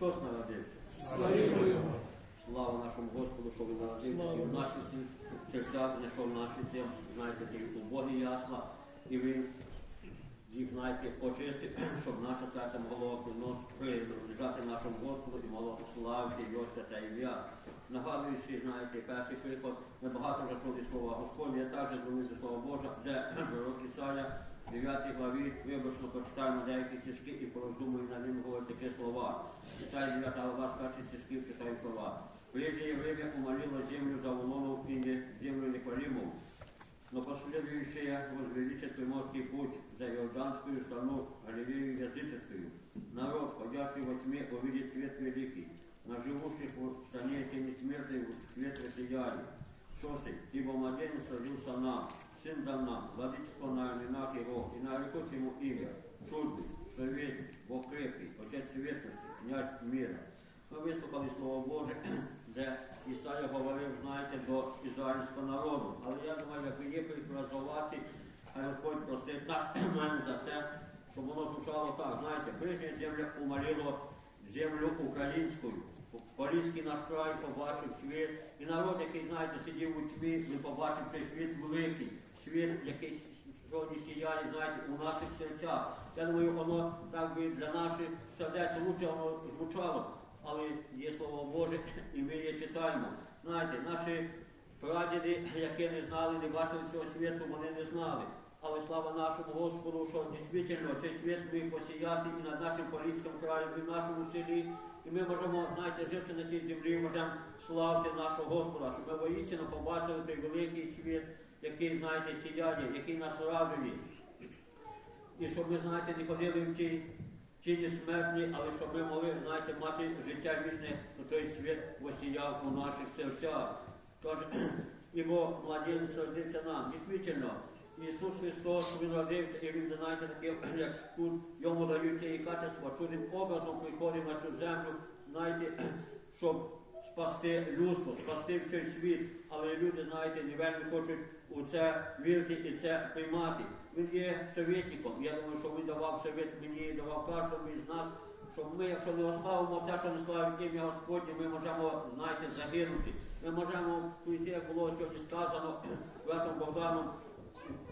Христос народився. Слава нашому Господу, що він народився, і в наші серця знайшов наші тим, знаєте, ті убогі ясла, і він їх, знаєте, очистив, щоб наше серце могло принадлежати нашому Господу і могло славити його святе ім'я. Нагадуючи, знаєте, перший приклад, ми багато вже чули слова Господні, я також звернувся Слово Боже, де пророк Ісая, 9 главі, виборчно почитаємо деякі стежки і пороздумуємо на ним говорить такі слова Исайя 9 глава с перших стишків читаю слова. Прежде время умолило землю за улонов и не землю Непалиму, но последующее возвеличит Приморский путь за Иорданскую страну, Галилею языческую. Народ, ходящий во тьме, увидит свет великий. На живущих в стране тени смерти свет воссияет. Шостый. Ибо младенец родился нам, сын дан нам, владычество на именах его, и нарекут ему имя. Чудный, советник, Бог крепкий, Отець светлости, князь мира. Ми вислухали Слово Боже, де Ісая говорив, знаєте, до ізраїльського народу. Але я думаю, як є перефразувати, хай Господь простить нас мене за це, щоб воно звучало так. Знаєте, прежня земля умолило землю українську. Поліський наш край побачив світ, і народ, який, знаєте, сидів у тьмі, не побачив цей світ великий, світ, який сьогодні сіяє, знаєте, у наших серцях. Я думаю, воно так би для наших сердець лучше воно звучало, але є слово Боже, і ми її читаємо. Знаєте, наші прадіди, які не знали, не бачили цього світу, вони не знали. Але слава нашому Господу, що дійсно цей світ міг посіяти і над нашим Поліським краєм, і в нашому селі. І ми можемо, знаєте, живши на цій землі, можемо славити нашого Господа, щоб ми воістину побачили той великий світ, який, знаєте, сіяє, який нас радує. І щоб ми, знаєте, не ходили в ті чині смертні, але щоб ми могли, знаєте, мати життя вічне, то той світ восіяв у наших серцях. Каже, ібо младенець родився нам. Дійсно, Ісус Христос, Він родився, і Він, знаєте, таким, як тут йому дають ці качества, чудним образом приходить на цю землю, знаєте, щоб спасти людство, спасти цей світ. Але люди, знаєте, не вельми хочуть у це вірити і це приймати. Він є советником. Я думаю, що він давав совет мені, давав кожному із нас, щоб ми, якщо не ославимо те, що не славить ім'я Господнє, ми можемо, знаєте, загинути. Ми можемо прийти, як було сьогодні сказано, братом Богданом,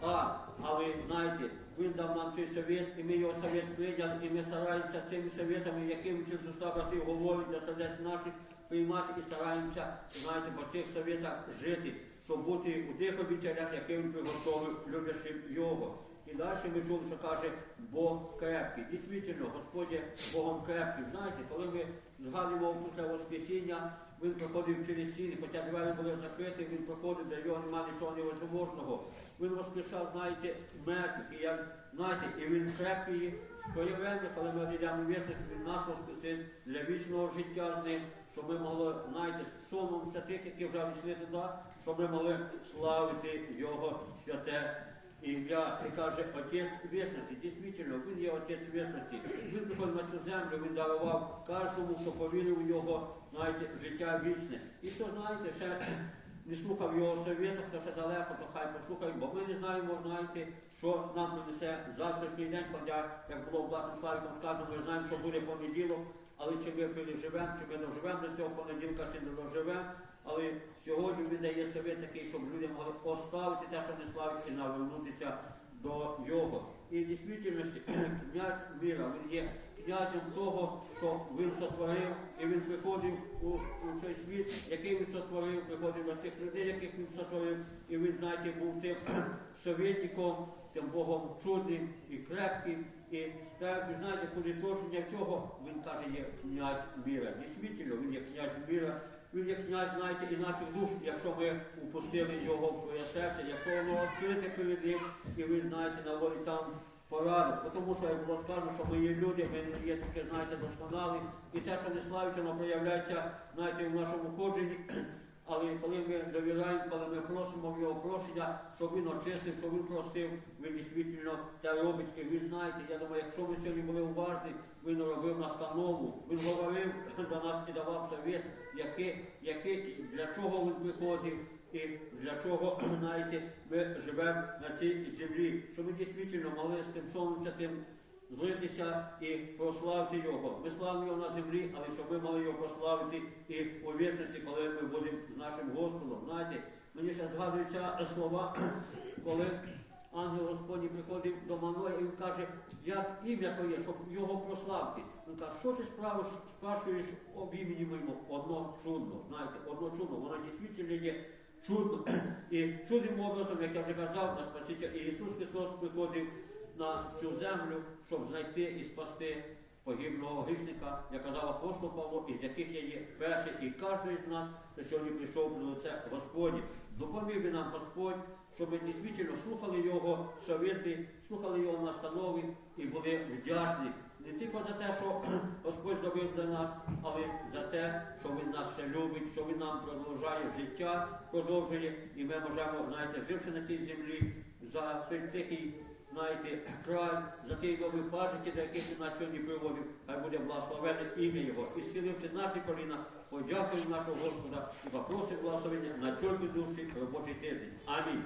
а, але знаєте, він дав нам цей совет, і ми його совет прийняли, і ми стараємося цими советами, яким уста братів говорить для сердець наших, приймати і стараємося, знаєте, по цих советах жити, щоб бути у тих обіцяннях, які він приготовив люблячим його. І далі ми чули, що каже Бог крепкий. Дійсно, Господь є Богом крепкий. Знаєте, коли ми згадуємо Воскресіння, він проходив через сіни, хоча двері були закриті, він проходив, для його немає нічого невозможного. Він воскрешав, знаєте, мертвих, і як, знаєте, і він крепкий, своєвременно, коли ми одійдемо вічність, він нас воскресить для вічного життя з ним, щоб ми могли, знаєте, сумом тих, які вже війшли туди, щоб ми могли славити Його святе ім'я. І каже, Отець вічності, дійсно, він є Отець вічності. Він приходив на цю землю, він дарував кожному, хто повірив у його, знаєте, життя вічне. І хто, знаєте, ще не слухав його совєта, хто ще далеко, то хай послухає, бо ми не знаємо, знаєте, що нам принесе завтрашній день, хоча, як було в Блатним Славіком сказано, ми знаємо, що буде понеділок, але чи ми переживемо, чи ми доживемо до цього понеділка, чи не доживемо. Але сьогодні він дає совет такий, щоб люди могли оставити те, що не славить, і навернутися до його. І в дійсності князь міра, він є князем того, що він сотворив, і він приходив у, у цей світ, який він сотворив, приходив на тих людей, яких він сотворив, і він, знаєте, був тим советником, тим Богом чудним і крепким. І так, ви знаєте, по відношення цього він каже, є князь міра. Дійсно, він є князь міра. Він як князь, знаєте, і наших душ, якщо ми упустили його в своє серце, якщо воно відкрите перед ним, і він, знаєте, на волі там пораду. Тому що, як було сказано, що ми є люди, ми є таке, знаєте, досконалі. І те, що не славиться, воно проявляється, знаєте, в нашому ходженні. Але коли ми довіряємо, коли ми просимо в його прощення, щоб він очистив, щоб він простив, він дійсно те робить. І він знаєте, я думаю, якщо ми сьогодні були уважні, він робив настанову, він говорив до нас і давав совет, який, який, для чого він приходив. І для чого, знаєте, ми живемо на цій землі, щоб ми дійсно могли з тим сонцем, тим злитися і прославити Його. Ми славимо Його на землі, але щоб ми мали його прославити і у вічності, коли ми будемо з нашим Господом. Знаєте, мені ще згадуються слова, коли ангел Господній приходив до Маноя і він каже, як ім'я твоє, щоб його прославити. Він каже, що ти справиш, спрашуєш об імені моєму? Одно чудно, знаєте, одно чудно, воно дійсно є чудно. І чудним образом, як я вже казав, на Спаситель Ісус Христос приходив на цю землю, щоб знайти і спасти погибного грішника, як казав апостол Павло, із яких я є перший, і кожен з нас, хто сьогодні прийшов до лице Господнє. Допоміг би нам Господь, щоб ми дійсно слухали Його совєти, слухали Його настанови і були вдячні не тільки за те, що Господь зробив для нас, але за те, що Він нас ще любить, що Він нам продовжує життя, продовжує, і ми можемо, знаєте, живши на цій землі, за той тихий, знаєте, край, за ті нові пажиті, до яких він нас сьогодні приводив, хай буде благословене ім'я Його. І схиливши наші коліна, подякуємо нашого Господа і попросимо благословення на цьому душі робочий тиждень. Амінь.